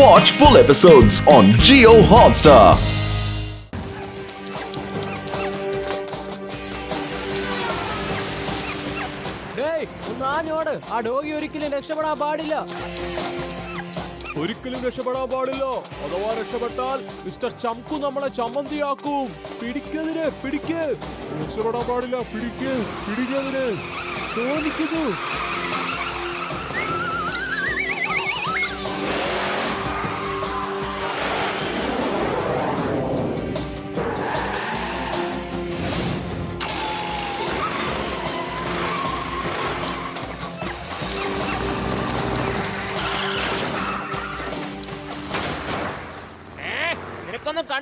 Watch full episodes on Geo Hotstar. ആ doggy ഒരിക്കലും രക്ഷപ്പെടാൻ പാടില്ല. ഒരിക്കലും രക്ഷപ്പെടാൻ പാടില്ല. അഥവാ രക്ഷപ്പെട്ടാൽ മിസ്റ്റർ ചംകു നമ്മളെ ചമ്മന്തിയാക്കും. പിടിക്കതിന് പിടിക്ക്. രക്ഷപ്പെടാൻ പാടില്ല പിടിക്ക് പിടിക്കതിന്. തോന്നിക്കുന്നു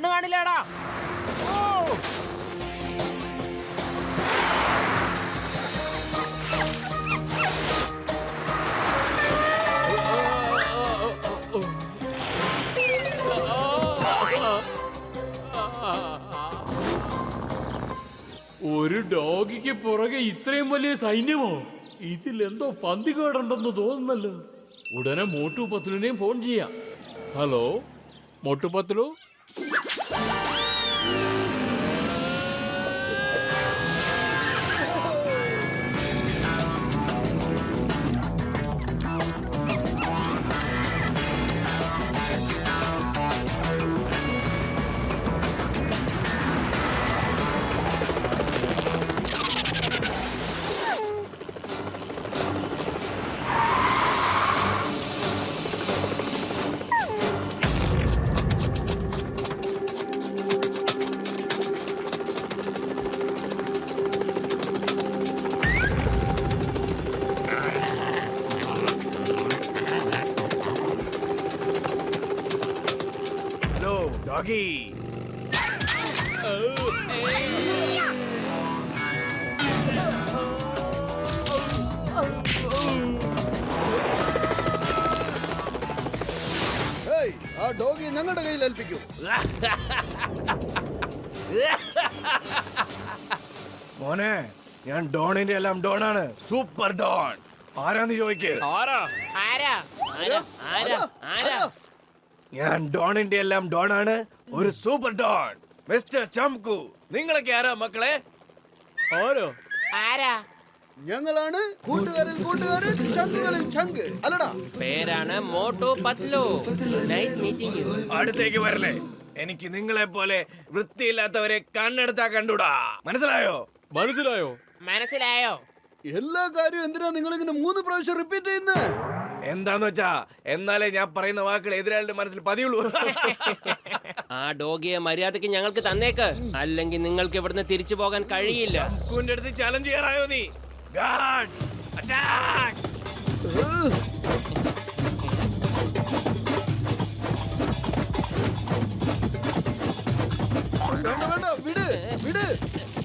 കണ്ണു കാണില്ലേടാ. ഒരു ഡോഗിക്ക് പുറകെ ഇത്രയും വലിയ സൈന്യമോ? ഇതിൽ എന്തോ പന്തികേടുണ്ടെന്ന് തോന്നുന്നല്ലോ. ഉടനെ മോട്ടു ഫോൺ ചെയ്യാം. ഹലോ മോട്ടു ആ ഡോഗി ഞങ്ങളുടെ കയ്യിൽ ഏൽപ്പിക്കൂ. മോനെ ഞാൻ ഡോണിന്റെ എല്ലാം ഡോണാണ്. Super Don. ആരാന്ന് ചോദിക്കേ? ആരാ? ആരാ? ആരാ? ആരാ? ആരാ? ഞാൻ ഡോണിന്റെ എല്ലാം ഡോണാണ്. ഒരു സൂപ്പർ ഡോൺ. മിസ്റ്റർ ചംകു നിങ്ങളൊക്കെ ആരാ മക്കളെ? ഓരോ ആരാ? ഞങ്ങളാണ് കൂട്ടുകാരിൽ കൂട്ടുകാരൻ ചങ്കുകളിൽ ചങ്ക്. അല്ലടാ. പേരാണ് Motu Patlu. Nice meeting you അടുത്തേക്ക് വരല്ലേ. എനിക്ക് നിങ്ങളെ പോലെ വൃത്തിയില്ലാത്തവരെ കണ്ണെടുത്താ കണ്ടുടാ. മനസ്സിലായോ? മനസ്സിലായോ? മനസ്സിലായോ? എല്ലാ കാര്യവും എന്തിനാ നിങ്ങൾ ഇങ്ങനെ മൂന്ന് പ്രാവശ്യം റിപ്പീറ്റ് ചെയ്യുന്നത് എന്താന്ന് വെച്ചാ എന്നാലേ ഞാൻ പറയുന്ന വാക്കുകൾ എതിരാളിയുടെ മനസ്സിൽ പതിയുള്ളൂ. ആ ഡോഗിയെ മര്യാദയ്ക്ക് ഞങ്ങൾക്ക് തന്നേക്ക്. അല്ലെങ്കിൽ നിങ്ങൾക്ക് ഇവിടുന്ന് തിരിച്ചു പോകാൻ കഴിയില്ല. അടുത്ത് ചലഞ്ച് ചെയ്യാറായോ നീ? Ha അറ്റാക്ക് വേണ്ട വേണ്ട വിട് വിട്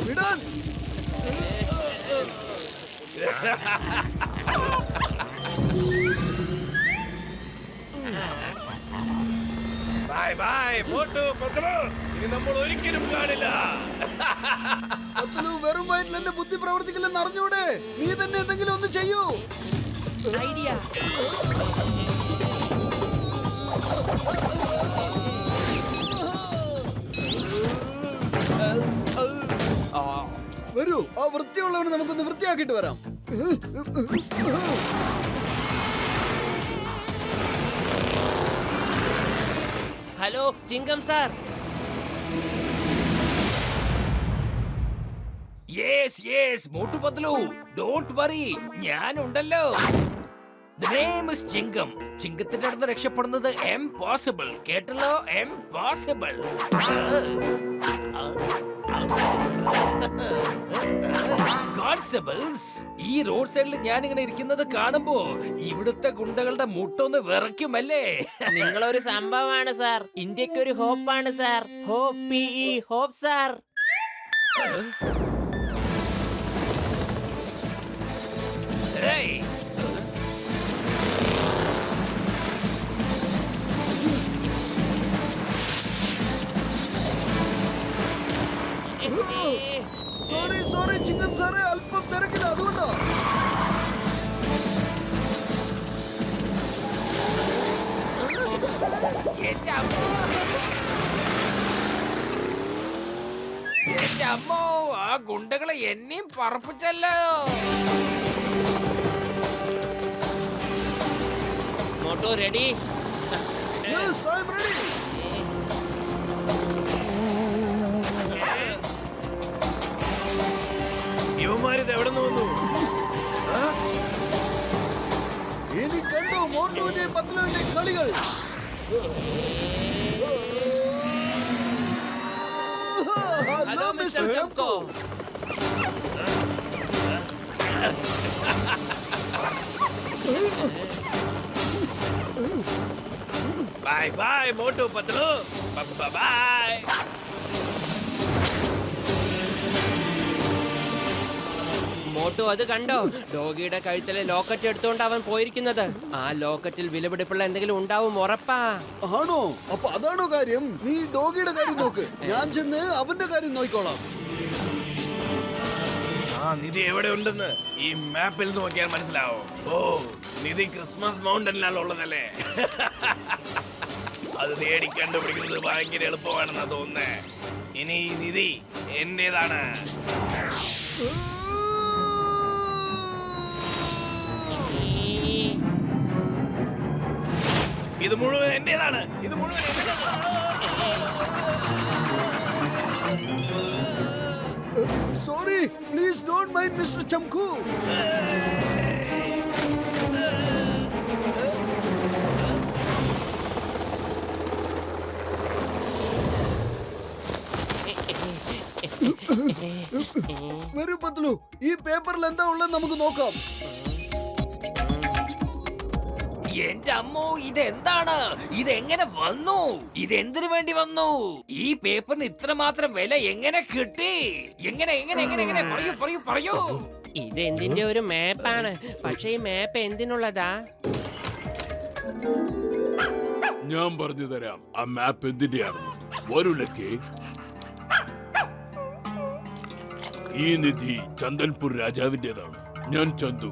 വിടാൻ. ബൈ പത്ലു ഇനി നമ്മൾ ഒരിക്കലും കാണില്ല. പത്തലു വെറും വയറ്റിൽ എന്റെ ബുദ്ധി പ്രവർത്തിക്കില്ലെന്ന് അറിഞ്ഞൂടെ? നീ തന്നെ എന്തെങ്കിലും ഒന്ന് ചെയ്യൂ. ഐഡിയ വരൂ ആ വൃത്തിയുള്ളവനെ നമുക്കൊന്ന് വൃത്തിയാക്കിയിട്ട് വരാം. Hello Chingam sir. Yes yes Motu Patlu. Don't worry ഞാനുണ്ടല്ലോ. Name is ചിങ്കം ചിങ്കത്തിന്റെ അടുത്ത് രക്ഷപ്പെടുന്നത് എംപോസിബിൾ കേട്ടല്ലോ? എംപോസിബിൾ കോൺസ്റ്റബിൾസ് ഈ റോഡ് സൈഡിൽ ഞാൻ ഇങ്ങനെ ഇരിക്കുന്നത് കാണുമ്പോ ഇവിടുത്തെ ഗുണ്ടകളുടെ മുട്ടൊന്ന് വിറയ്ക്കുമല്ലേ? നിങ്ങളൊരു സംഭവമാണ് സാർ ഇന്ത്യയ്ക്ക് ഒരു ഹോപ്പാണ് sir hope hope sir Hey! Sorry Chingam സാറേ അല്പം തിരക്കില്ല അതുകൊണ്ടാ. എന്റെ അമ്മോ. ആ ഗുണ്ടകളെ എന്നെയും പറപ്പിച്ചല്ലോ. Motu ready yes I am ready. ഇവന്മാരിത് എവിടെ നിന്ന് വന്നു ഇനി കണ്ടോ മോട്ടുവിന്റെ പത്ലുവിന്റെ കളികൾ hello mister Chamko bye bye Motu Patlu bye Motu അത് കണ്ടോ? ഡോഗിയുടെ കഴുത്തിലെ ലോക്കറ്റ് എടുത്തുകൊണ്ട് അവൻ പോയിരിക്കുന്നത്. ആ ലോക്കറ്റിൽ വിലപിടിപ്പുള്ള എന്തെങ്കിലും ഉണ്ടാവും ഉറപ്പാ. ആണോ? അപ്പൊ അതാണോ കാര്യം? നീ ഡോഗിയുടെ കാര്യം നോക്ക്. ഞാൻ ചെന്ന് അവന്റെ കാര്യം നോക്കിക്കോളാം. ആ നിധി എവിടെ ഉണ്ടെന്ന് ഈ മാപ്പിൽ നോക്കിയാൽ മനസ്സിലാവും. ഓ നിധി ക്രിസ്മസ് മൗണ്ടനിലാണ് ഉള്ളതല്ലേ? അത് തേടി കണ്ടുപിടിക്കുന്നത് ഭയങ്കര എളുപ്പമാണെന്നാ തോന്നുന്നേ. ഇനി ഈ നിധി എന്റേതാണ്? ഇത് മുഴുവൻ എന്റേതാണ്. ഇത് മുഴുവൻ sorry please don't mind mister Chamku വരൂ പത്ലു ഈ പേപ്പറിൽ എന്താ ഉള്ളത് നമുക്ക് നോക്കാം. എന്റെ അമ്മോ ഇതെന്താണ്? ഇതെങ്ങനെ വന്നു? ഇതെന്തിനു വേണ്ടി വന്നു? ഈ പേപ്പറിന് ഇത്ര മാത്രം വില എങ്ങനെ കിട്ടി? എങ്ങനെ എങ്ങനെ എങ്ങനെ എങ്ങനെ? പറയൂ പറയൂ പറയൂ. ഇത് എന്തിന്റെ ഒരു മാപ്പാണ്? പക്ഷേ ഈ മാപ്പ് എന്തിനുള്ളതാ? ഞാൻ പറഞ്ഞു തരാം ആ മാപ്പ് എന്തിന്റെയാണ്? വരൂ ലക്കി. ഈ നിധി ചന്ദൻപൂർ രാജാവിന്റേതാണ്. ഞാൻ ചന്തു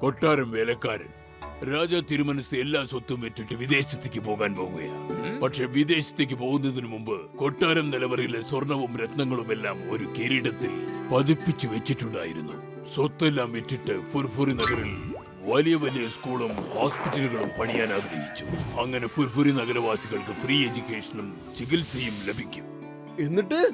കൊട്ടാരം വേലക്കാരൻ. രാജ തിരുമനസ് എല്ലാ സ്വത്തും വിറ്റിട്ട് വിദേശത്തേക്ക് പോകാൻ പോകുകയാണ് പക്ഷെ വിദേശത്തേക്ക് പോകുന്നതിന് മുമ്പ് കൊട്ടാരം നിലവറയിലെ സ്വർണവും രത്നങ്ങളും എല്ലാം ഒരു കിരീടത്തിൽ പതിപ്പിച്ചു വെച്ചിട്ടുണ്ടായിരുന്നു. സ്വത്തെല്ലാം വിറ്റിട്ട് ഫുർഫുറി നഗറിൽ വലിയ വലിയ സ്കൂളും ഹോസ്പിറ്റലുകളും പണിയാൻ ആഗ്രഹിച്ചു. അങ്ങനെ ഫുർഫുരി നഗരവാസികൾക്ക് ഫ്രീ എഡ്യൂക്കേഷനും ചികിത്സയും ലഭിക്കും. എന്നിട്ട്?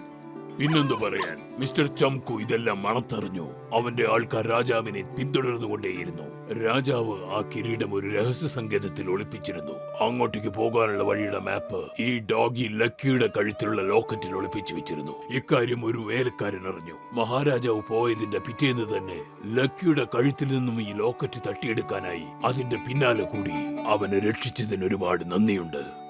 പിന്നെന്തു പറയാൻ മിസ്റ്റർ ചംകു ഇതെല്ലാം മണത്തറിഞ്ഞു. അവന്റെ ആൾക്കാർ രാജാവിനെ പിന്തുടർന്നുകൊണ്ടേയിരുന്നു. രാജാവ് ആ കിരീടം ഒരു രഹസ്യ സങ്കേതത്തിൽ ഒളിപ്പിച്ചിരുന്നു. അങ്ങോട്ടേക്ക് പോകാനുള്ള വഴിയുടെ മാപ്പ് ഈ ഡോഗി ലക്കിയുടെ കഴുത്തിലുള്ള ലോക്കറ്റിൽ ഒളിപ്പിച്ചു വെച്ചിരുന്നു. ഇക്കാര്യം ഒരു വേലക്കാരൻ അറിഞ്ഞു. മഹാരാജാവ് പോയതിന്റെ പിറ്റേന്ന് തന്നെ ലക്കിയുടെ കഴുത്തിൽ നിന്നും ഈ ലോക്കറ്റ് തട്ടിയെടുക്കാനായി അതിന്റെ പിന്നാലെ കൂടി അവനെ രക്ഷിച്ചതിന് ഒരുപാട് നന്ദിയുണ്ട്.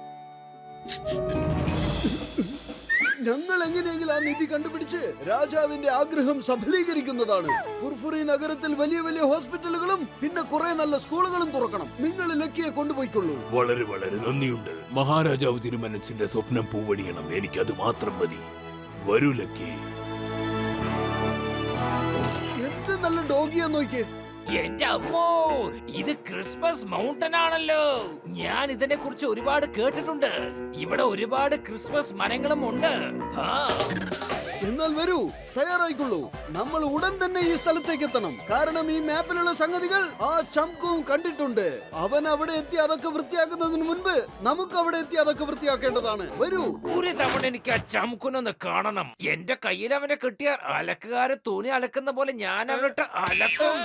ഞങ്ങൾ എങ്ങനെയെങ്കിലും ആ നിധി കണ്ടുപിടിച്ച് രാജാവിന്റെ ആഗ്രഹം സഫലീകരിക്കുന്നതാണ്. ഫുർഫുറി നഗരത്തിൽ വലിയ വലിയ ഹോസ്പിറ്റലുകളും പിന്നെ കുറെ നല്ല സ്കൂളുകളും തുറക്കണം. നിങ്ങൾ ലക്കിയെ കൊണ്ടുപോയിക്കൊള്ളൂ. വളരെ വളരെ നന്ദിയുണ്ട്. മഹാരാജാവ് തിരുമനസിന്റെ സ്വപ്നം പൂവണിയണം. അത് മാത്രം മതി. വരൂ ലക്കി. എന്ത് നല്ല ഡോഗിയാ നോക്കിയേ. എന്റെ അമ്മോ ഇത് ക്രിസ്മസ് മൗണ്ടൻ ആണല്ലോ. ഞാൻ ഇതിനെ കുറിച്ച് ഒരുപാട് കേട്ടിട്ടുണ്ട്. ഇവിടെ ഒരുപാട് ക്രിസ്മസ് മരങ്ങളും ഉണ്ട്. എന്നാൽ വരൂ തയ്യാറായിക്കൊള്ളൂ. നമ്മൾ ഉടൻ തന്നെ ഈ സ്ഥലത്തേക്ക് എത്തണം. കാരണം ഈ മാപ്പിലുള്ള സംഗതികൾ ആ ചംകും കണ്ടിട്ടുണ്ട്. അവൻ അവിടെ എത്തി അതൊക്കെ വൃത്തിയാക്കുന്നതിന് മുൻപ് നമുക്ക് അവിടെ എത്തി അതൊക്കെ വൃത്തിയാക്കേണ്ടതാണ്. വരൂ. ഒരു തവണ എനിക്ക് ആ ചംകുനൊന്ന് കാണണം. എന്റെ കയ്യിൽ അവനെ കിട്ടിയാൽ അലക്കുകാരെ തുണി അലക്കുന്ന പോലെ ഞാൻ അവനിട്ട് അലക്കും.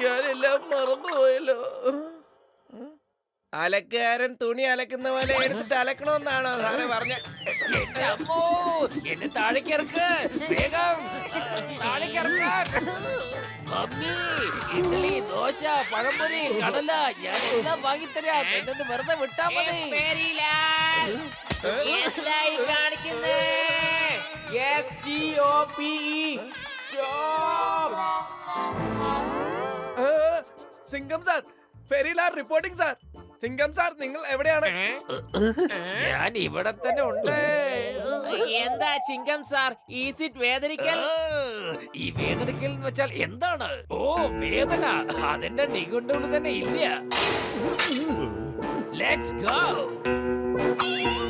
ഞാനെല്ലാം മറന്നുപോയല്ലോ അലക്കാരൻ തുണി അലക്കുന്ന പോലെ എടുത്തിട്ട് അലക്കണമെന്നാണോ സാറെ പറഞ്ഞ എന്നെ വേഗം ഇഡ്ഡലി ദോശ പഴംപൊരി കടല ഞാൻ എല്ലാം വാങ്ങിത്തരാം വെറുതെ വിട്ടാ മതി സിംഗം സാർ ഫെരിലാർ റിപ്പോർട്ടിംഗ് സാർ. സിംഗം സാർ നിങ്ങൾ എവിടെയാണ്? ഞാൻ ഇവിടെ തന്നെ ഉണ്ട്. എന്താ ചിങ്കം സാർ? ഈസിറ്റ് വേദനിക്കൽ? ഈ വേദനിക്കൽ എന്ന് വെച്ചാൽ എന്താണ്? ഓ വേദന. അതിന്റെ നിഘണ്ടുവിൽ തന്നെ ഇല്ല. ലെറ്റ്സ് ഗോ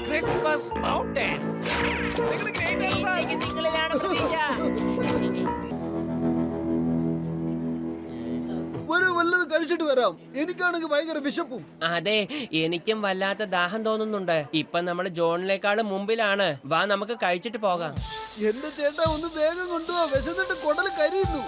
ക്രിസ്മസ് മൗണ്ടൻ നിങ്ങളിലാണ് പ്രതീക്ഷ. വരൂ വല്ലത് കഴിച്ചിട്ട് വരാം. എനിക്കാണെങ്കിൽ ഭയങ്കര വിശപ്പും. അതെ എനിക്കും വല്ലാത്ത ദാഹം തോന്നുന്നുണ്ട്. ഇപ്പൊ നമ്മൾ ജോണിനേക്കാളും മുമ്പിലാണ്. വാ നമുക്ക് കഴിച്ചിട്ട് പോകാം. എന്റെ ചേട്ടാ ഒന്ന് വേഗം കൊണ്ടുപോവാ വിശന്നിട്ട് കൊടൽ കരിയുന്നു.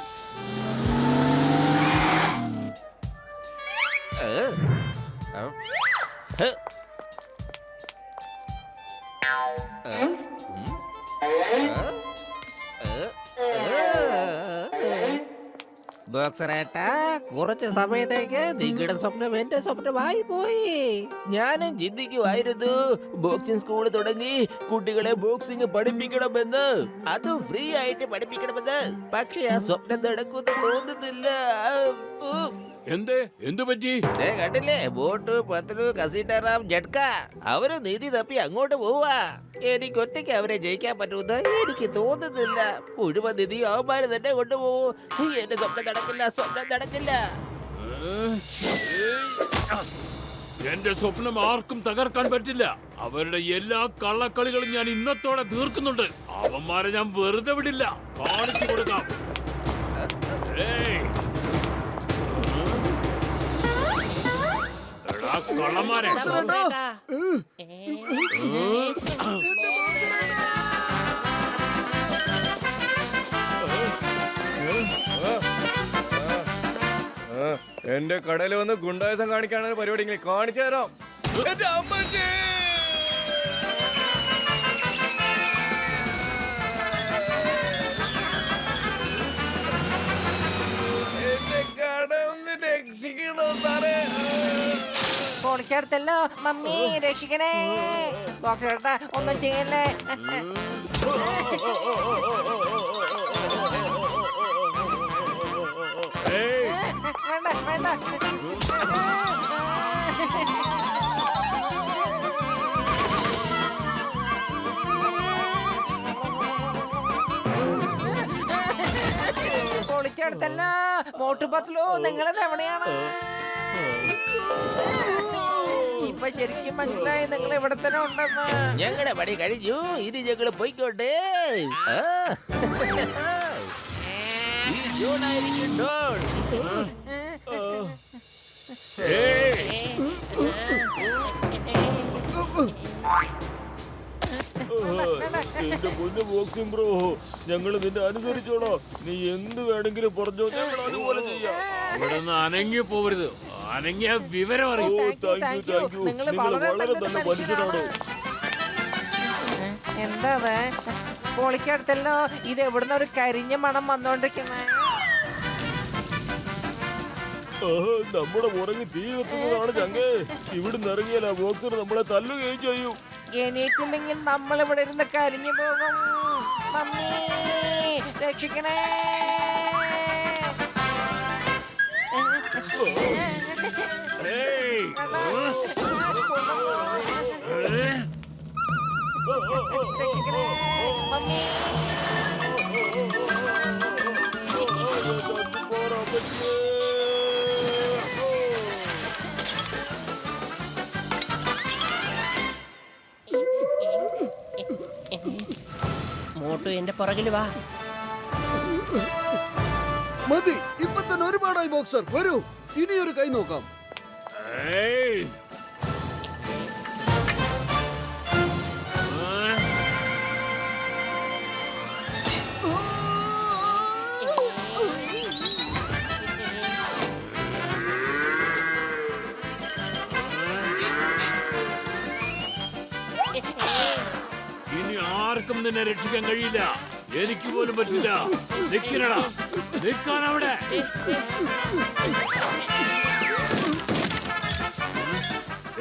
കുറച്ച് സമയത്തേക്ക് നിങ്ങളുടെ സ്വപ്നം എന്റെ സ്വപ്നമായി പോയി ഞാനും ചിന്തിക്കുമായിരുന്നു ബോക്സിംഗ് സ്കൂൾ തുടങ്ങി കുട്ടികളെ ബോക്സിംഗ് പഠിപ്പിക്കണമെന്ന്. അതും ഫ്രീ ആയിട്ട് പഠിപ്പിക്കണമെന്ന്. പക്ഷെ ആ സ്വപ്നം നടക്കുമെന്ന് തോന്നുന്നില്ല. എന്തേ? എന്തു പറ്റി? കണ്ടില്ലേ? ബോട്ട് പത്രു കസീട്ടാറാം ജഡ്ക അവർ നീതി തപ്പി അങ്ങോട്ട് പോവാ. എനിക്ക് ഒറ്റയ്ക്ക് അവരെ ജയിക്കാൻ പറ്റുമെന്ന് എനിക്ക് തോന്നുന്നില്ല. മുഴുവൻ നിധി അവന്മാര് തന്നെ കൊണ്ടുപോകും. എന്റെ സ്വപ്നം നടക്കില്ല സ്വപ്നം നടക്കില്ല. എന്റെ സ്വപ്നം ആർക്കും തകർക്കാൻ പറ്റില്ല. അവരുടെ എല്ലാ കള്ളക്കളികളും ഞാൻ ഇന്നത്തോടെ തീർക്കുന്നുണ്ട്. അവന്മാരെ ഞാൻ വെറുതെ വിടില്ല. കാണിച്ചു കൊടുക്കാം. ഏയ്. കള്ളന്മാരെ. എന്റെ കടയിൽ വന്ന് ഗുണ്ടായസം കാണിക്കാനാണ് പരിപാടി ഇങ്ങനെ കാണിച്ചു തരാം. എന്റെ അമ്മച്ചി! എന്റെ കട ഒന്ന് രക്ഷിക്കണോ സാറേ? പൊളിച്ചെടുത്തല്ലോ. മമ്മി രക്ഷിക്കണേ. ബോക്സേട്ടാ ഒന്നും ചെയ്യല്ലേ. വേണ്ട വേണ്ട. പൊളിച്ചെടുത്തല്ലോ. മോട്ടുപത്തിലോ നിങ്ങളെ എവിടെയാണ് ഇപ്പൊ ശരിക്കും മനസ്സിലായി നിങ്ങൾ ഇവിടെ തന്നെ ഉണ്ടെന്ന്. ഞങ്ങളുടെ പണി കഴിഞ്ഞു. ഇനി ഞങ്ങൾ പോയിക്കോട്ടെ. ആ. ഈ ജോണായിരിക്കും ഡോൺ. എന്റെ പൊന്നു ബോക്സിംഗ് ബ്രോ ഞങ്ങൾ നിന്നെ അനുസരിച്ചോളോ. നീ എന്ത് വേണമെങ്കിലും പറഞ്ഞോ ഞങ്ങൾ അതുപോലെ ചെയ്യാം. ഇവിടെ നിന്ന് അനങ്ങി പോവരുത് അനങ്ങിയ വിവരം അറിയൂ. താങ്ക് യു താങ്ക് യു നിങ്ങൾ വളരെ നല്ല മനുഷ്യനാണോ. എന്താ പൊളിക്കടുത്തല്ലോ ഇത് എവിടുന്ന ഒരു കരിഞ്ഞ മണം വന്നോണ്ടിരിക്കുന്നേ? ആഹാ, നമ്മുടെ പുറകെ തീ കത്തുന്നതാണ് ചങ്കേ. ഇവിടുന്ന് ഇറങ്ങിയാൽ ആ ബോക്സർ നമ്മളെ തല്ലുകയും ചെയ്യും. എനിക്കില്ലെങ്കിൽ നമ്മൾ ഇവിടെ ഇരുന്ന് കരിഞ്ഞു പോകും. മമ്മി രക്ഷിക്കണേ. മോട്ടു എന്റെ പുറകിൽ വാ. മതി തന്നെ ഒരുപാടായി ബോക്സർ. വരൂ ഇനിയൊരു കൈ നോക്കാം. ഇനി ആർക്കും നിന്നെ രക്ഷിക്കാൻ കഴിയില്ല. എനിക്ക് പോലും പറ്റില്ല. നിക്കണടാ നിക്കാൻ അവിടെ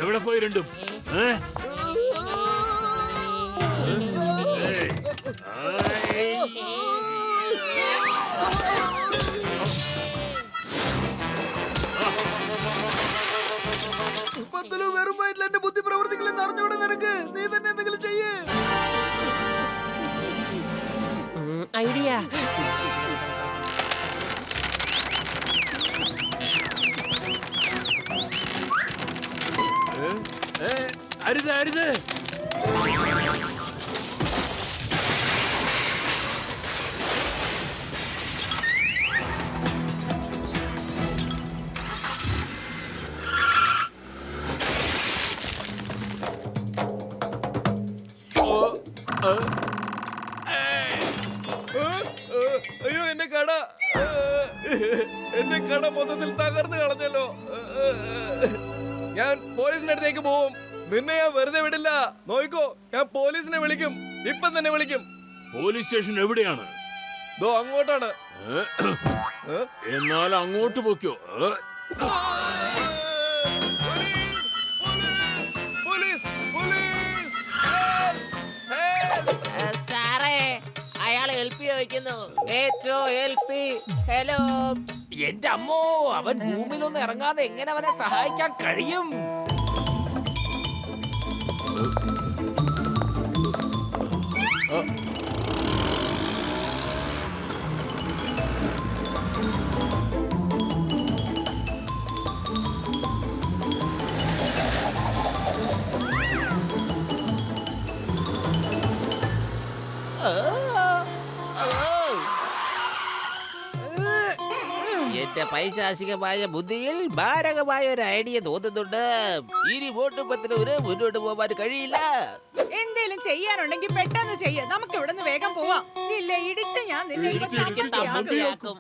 എവിടെ പോയി രണ്ടും ഏ? ഏയ്. ആയ്. പത്തലു വെറും വയറ്റിൽ എന്റെ ബുദ്ധി പ്രവർത്തിക്കില്ലെന്ന് അറിഞ്ഞൂടെ നിനക്ക് നീ തന്നെ എന്തെങ്കിലും ചെയ്യേ ഐഡിയ അരുത് അരുത്. അയ്യോ എന്റെ എന്റെ തകർന്നു കളഞ്ഞല്ലോ. ഞാൻ പോലീസിന്റെ അടുത്തേക്ക് പോവും. നിന്നെ ഞാൻ വെറുതെ വിടില്ല. നോയിക്കോ ഞാൻ പോലീസിനെ വിളിക്കും. ഇപ്പം തന്നെ വിളിക്കും. പോലീസ് സ്റ്റേഷൻ എവിടെയാണ്? ദോ അങ്ങോട്ടാണ്? എന്നാൽ അങ്ങോട്ട് പൊക്കോ എന്റെ അമ്മോ അവൻ ഭൂമിയിലൊന്നും ഇറങ്ങാതെ എങ്ങനെ അവനെ സഹായിക്കാൻ കഴിയും? എന്റെ പൈശാചികമായ ബുദ്ധിയിൽ മാരകമായ ഒരു ഐഡിയ തോന്നുന്നുണ്ട് ഇനി വോട്ട് പത്തിലൂര് മുന്നോട്ട് പോവാൻ കഴിയില്ല എന്തേലും ചെയ്യാനുണ്ടെങ്കിൽ പെട്ടെന്ന് ചെയ്യ നമുക്ക് ഇവിടെ നിന്ന് വേഗം പോവാം ഇല്ല ഇടിച്ച് ഞാൻ നിന്നെ ഇപ്പൊ ചമ്മന്തിയാക്കും.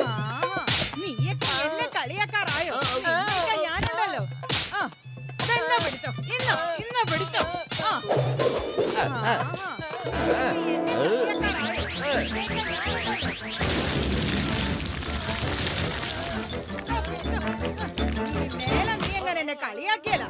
ആ, നീയൊക്കെ എന്നെ കളിയാക്കാറായോ ഇന്നൊക്കെ ഞാനുണ്ടല്ലോ ആ ഇതെന്നാ പിടിച്ചോ ഇന്നാ ഇന്നാ പിടിച്ചോ ആ ആ, നീ എന്നെ കളിയാക്കാറായോ? മേലെ നീ എങ്ങനെ എന്നെ കളിയാക്കിയല്ല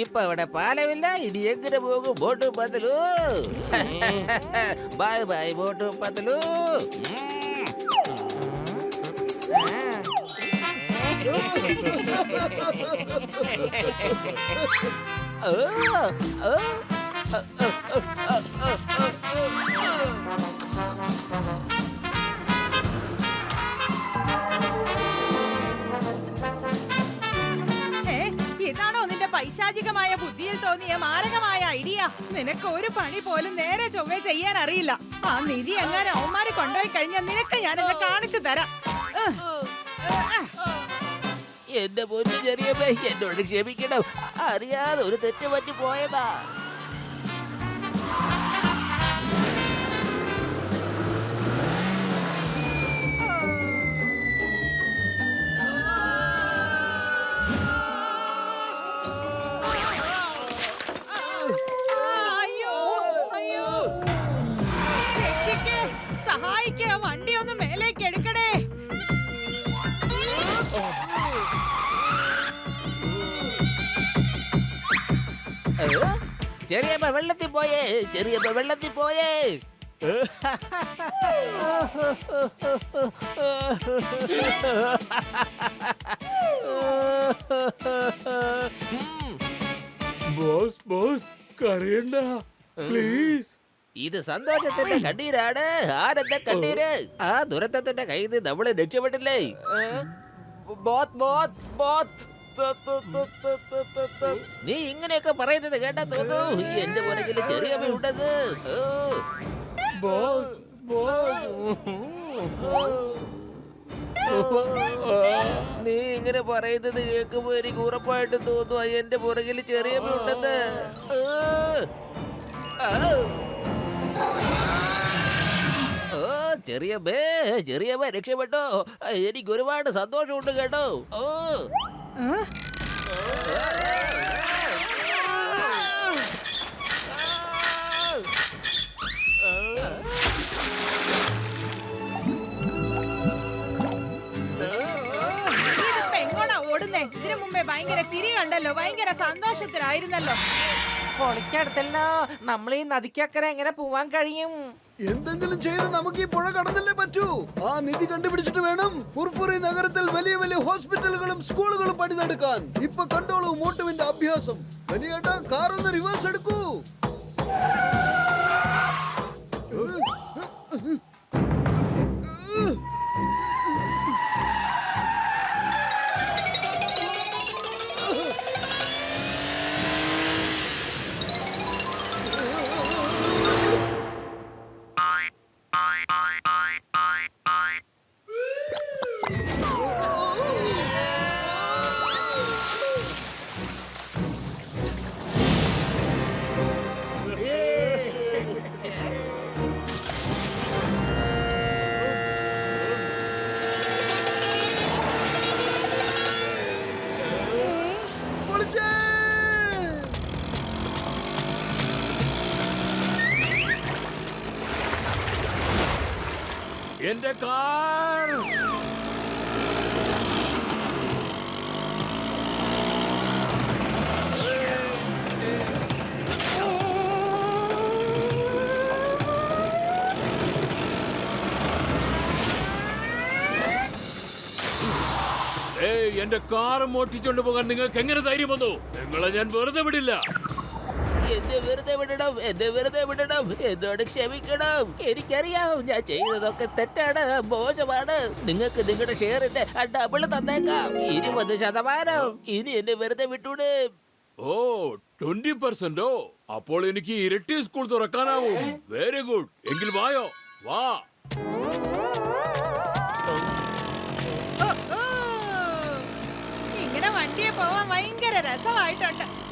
ಇಪ್ಪವಡ ಪಾಲವಿಲ್ಲ ಇಡೀ ಎಗ್ಗಿನ ಹೋಗು ಬೋಟು ಬದಲು ಬಾಯ್ ಬಾಯ್ ಬೋಟು ಬದಲು ಹ್ಮ್ ഏ? ഏ? ഏ? ഇപ്പൊ ഇവിടെ പാലമില്ല ഇനി എങ്ങനെ പോകും boat Patlu bye bye boat Patlu ഏ, ഇതാണോ നിന്റെ പൈശാചികമായ ബുദ്ധിയിൽ തോന്നിയ മാരകമായ ഐഡിയ നിനക്ക് ഒരു പണി പോലും നേരെ ചൊവ്വേ ചെയ്യാൻ അറിയില്ല ആ നിധി എങ്ങനെ അവന്മാര് കൊണ്ടുപോയി കഴിഞ്ഞാൽ നിനക്ക് ഞാനെന്ന് കാണിച്ചു തരാം ഉഹ്. ഉഹ്. എന്റെ പൊന്നു ചെറിയമ്മ എന്നോട് ക്ഷമിക്കണം. അറിയാതെ ഒരു തെറ്റ് പറ്റി പോയതാ. ചെറിയമ്മ വെള്ളത്തിൽ പോയേ ചെറിയമ്മ വെള്ളത്തിൽ പോയേ ഉം, ബോസ് ബോസ് കരയണ്ട പ്ലീസ് ഇത് സന്തോഷത്തിന്റെ കണ്ണീരാണ് ആനന്ദ കണ്ണീര് ആ ദുരന്തത്തിന്റെ കയ്യിൽ നിന്ന് നമ്മൾ രക്ഷപ്പെട്ടില്ലേ ബോത്ത് ബോത്ത് ബോത്ത് ത- ത- ത- ത- ത- ത- ത- നീ ഇങ്ങനെയൊക്കെ പറയുന്നത് കേട്ടാ തോന്നു. എന്റെ പുറകിൽ ചെറിയ ഉണ്ടത്. ഓ. ബോസ് നീ ഇങ്ങനെ പറയുന്നത് കേൾക്കുമ്പോ എനിക്ക് ഉറപ്പായിട്ട് തോന്നുന്നു എന്റെ പുറകിൽ ചെറിയ ഉണ്ടെന്ന് ചെറിയ ബേ ചെറിയ ബേ രക്ഷപ്പെട്ടോ. എനിക്ക് ഒരുപാട് സന്തോഷമുണ്ട് കേട്ടോ. ഓ. ഓടുന്നേ? ഇതിനു മുമ്പേ ഭയങ്കര കണ്ടല്ലോ ഭയങ്കര സന്തോഷത്തിലായിരുന്നല്ലോ. പൊളിക്കടുത്തല്ലോ നമ്മൾ ഈ നദിക്കക്കരെ എങ്ങനെ പോവാൻ കഴിയും? എന്തെങ്കിലും ചെയ്ത് നമുക്ക് ഈ പുഴ കടന്നല്ലേ പറ്റൂ? ആ നിധി കണ്ടുപിടിച്ചിട്ട് വേണം ഫുർഫുറി നഗരത്തിൽ വലിയ വലിയ ഹോസ്പിറ്റലുകളും സ്കൂളുകളും പണിതെടുക്കാൻ. ഇപ്പൊ കണ്ടോളൂ മോട്ടുവിന്റെ അഭ്യാസം. വലിയേട്ടാ കാർ റിവേഴ്സ് എടുക്കൂ. എന്റെ കാർ. ഏയ് എന്റെ കാർ മോട്ടിച്ചോണ്ട് പോകാൻ നിങ്ങൾക്ക് എങ്ങനെ ധൈര്യം വന്നു? നിങ്ങളെ ഞാൻ വെറുതെ വിടില്ല. എന്നെ വെറുതെ വിടണം എന്നെ വെറുതെ വിടണം എന്നോട് ക്ഷമിക്കണം. എനിക്കറിയാം ഞാൻ ചെയ്തതൊക്കെ തെറ്റാണ് മോശമാണ്. നിങ്ങൾക്ക് നിങ്ങളുടെ ഷെയറിന്റെ ഡബിൾ തന്നേക്കാം. ഇരുപത് ശതമാനം. ഇനി എന്നെ വെറുതെ വിട്ടൂടെ? ഓ ട്വന്റി പെർസെന്റോ അപ്പോൾ എനിക്ക് ഇരട്ടി സ്കൂൾ തുറക്കാനാവും. വെരി ഗുഡ് എങ്കിൽ വായോ. വാ. ഓ, ഓ. ഇങ്ങനെ വണ്ടിയെ പോവാൻ ഭയങ്കര രസമായിട്ടുണ്ട്.